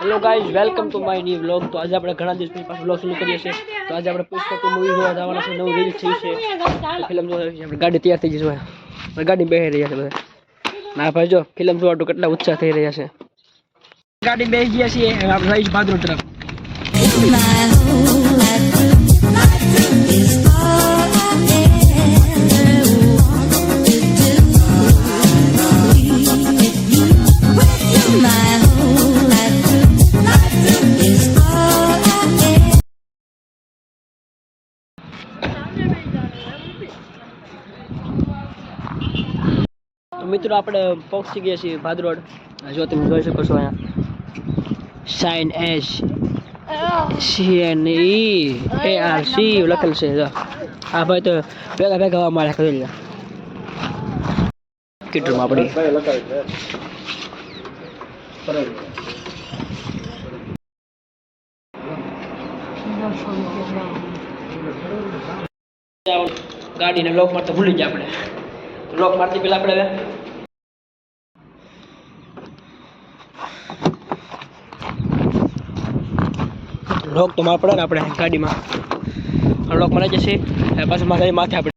Hello guys welcome to my new vlog તો આજે આપણે ઘણા દિવસ પછી પાછું વ્લોગ શરૂ કરીએ છીએ. તો આજે આપણે પુષ્પા ટુ મૂવી જોવા જવાના છે. નવું રિલીઝ થઈ છે. ફિલ્મ જોવા આપણે ગાડી તૈયાર થઈ જશે. આપણે ગાડી બેસી રહ્યા છે બધા. ના ભાઈ, જો ફિલ્મ જોવા તો કેટલા ઉત્સાહ થઈ રહ્યા છે. ગાડી બેસી ગયા છીએ. આપણે રહીશ ભાદરો તરફ. મિત્રો, આપણે પહોંચી ગયા છીએ ભાદરોડ. જો તમે જોઈ શકો છો અહીંયા. Sign S C N E A R C લખેલ છે. આ ભાઈ તો ભેગા ભેગા હવા મારે કરી લીધા કીટરમાં આપણી. ગાડીને લોક મારતા ભૂલી જ આપણે. લોક મારતી પેલા આપણે હવે. લોક તો માર પડે ને આપણે ગાડીમાં. લોક મારી જશે. અને પાછું મારે માથે આપણે.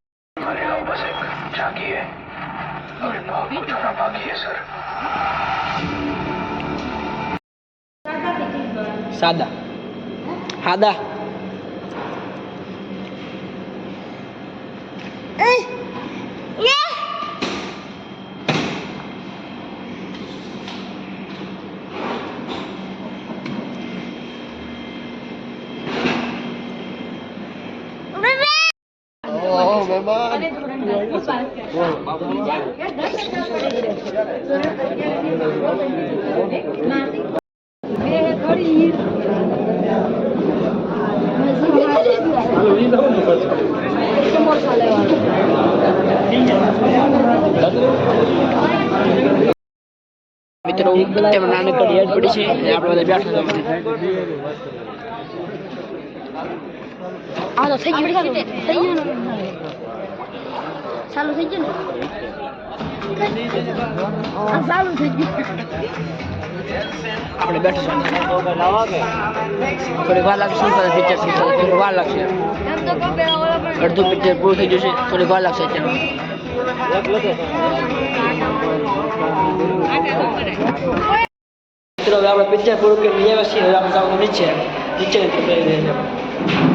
સાદા. સાદા મિત્રો તેમાં નાનકડી યાદ પડી છે અને આપણે બધા બેઠા હતા આ તો થઈ ગયું થઈ ગયું ચાલુ થઈ ગયું આ ચાલુ થઈ ગયું આપણે બેઠા થોડી વાર લાગશે શું કરે પિક્ચર શું કરે થોડી વાર લાગશે અડધું પિક્ચર પૂરું થઈ જશે થોડી વાર લાગશે અત્યારે મિત્રો હવે આપણે પિક્ચર પૂરું કરીને આવ્યા છીએ હવે આપણે નીચે નીચે કરી